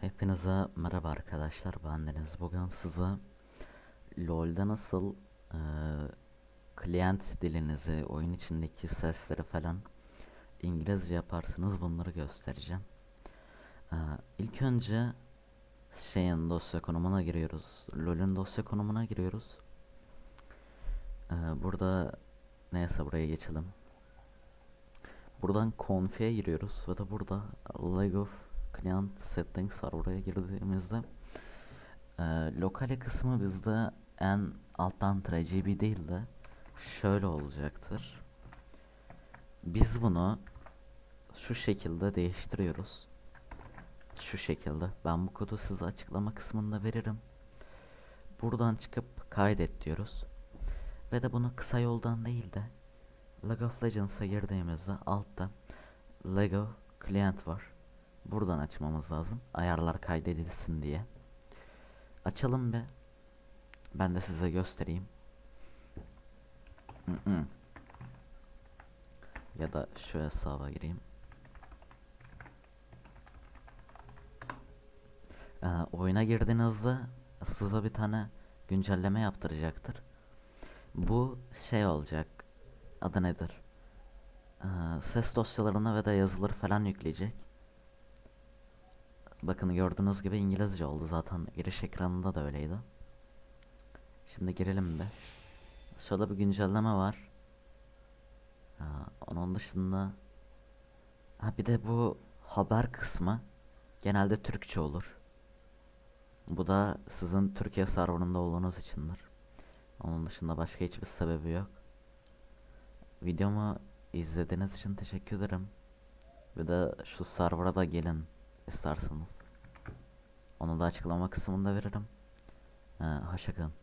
Hepinize merhaba arkadaşlar ben Deniz. Bugün size LoL'de nasıl eee client dilinizi, oyun içindeki sesleri falan İngilizce yaparsınız bunları göstereceğim. Eee ilk önce şeyin dosya konumuna giriyoruz. LoL'ün dosya konumuna giriyoruz. Eee, burada neyse buraya geçelim. Buradan config'e giriyoruz ve de burada leg of client settings var. Buraya girdiğimizde e, lokale kısmı bizde en alttan RGB değil de şöyle olacaktır. Biz bunu şu şekilde değiştiriyoruz. Şu şekilde. Ben bu kodu size açıklama kısmında veririm. Buradan çıkıp kaydet diyoruz. Ve de bunu kısa yoldan değil de League of Legends'a girdiğimizde altta Lego Client var. Buradan açmamız lazım. Ayarlar kaydedilsin diye. Açalım bir. Ben de size göstereyim. Ya da şu hesaba gireyim. Ee, oyuna girdiğinizde size bir tane güncelleme yaptıracaktır. Bu şey olacak. Adı nedir? Ee, ses dosyalarına ve de yazıları falan yükleyecek. Bakın gördüğünüz gibi İngilizce oldu zaten giriş ekranında da öyleydi. Şimdi girelim bir. Şurada bir güncelleme var. Ha, onun dışında ha bir de bu haber kısmı genelde Türkçe olur. Bu da sizin Türkiye serverında olduğunuz içindir. Onun dışında başka hiçbir sebebi yok. Videomu izlediğiniz için teşekkür ederim. Bir de şu server'a da gelin isterseniz. Onu da açıklama kısmında veririm. Ee, hoşçakalın.